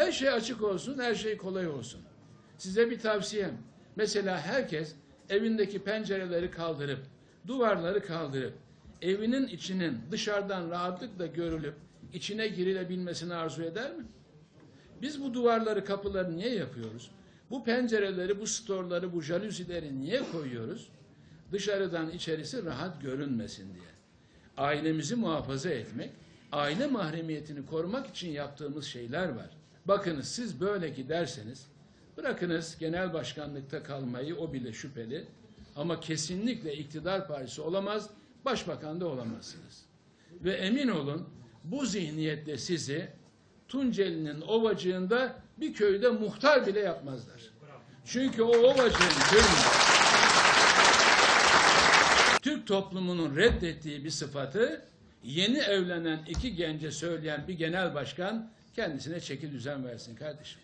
Her şey açık olsun, her şey kolay olsun. Size bir tavsiyem. Mesela herkes evindeki pencereleri kaldırıp, duvarları kaldırıp, evinin içinin dışarıdan rahatlıkla görülüp, içine girilebilmesini arzu eder mi? Biz bu duvarları, kapıları niye yapıyoruz? Bu pencereleri, bu storları, bu jaluzileri niye koyuyoruz? Dışarıdan içerisi rahat görünmesin diye. Ailemizi muhafaza etmek, aile mahremiyetini korumak için yaptığımız şeyler var. Bakınız siz böyle giderseniz, bırakınız genel başkanlıkta kalmayı o bile şüpheli ama kesinlikle iktidar partisi olamaz, başbakan da olamazsınız. Ve emin olun bu zihniyetle sizi Tunceli'nin ovacığında bir köyde muhtar bile yapmazlar. Çünkü o ovacığın köyünde Türk toplumunun reddettiği bir sıfatı yeni evlenen iki gence söyleyen bir genel başkan kendisine çeki düzen versin kardeşim.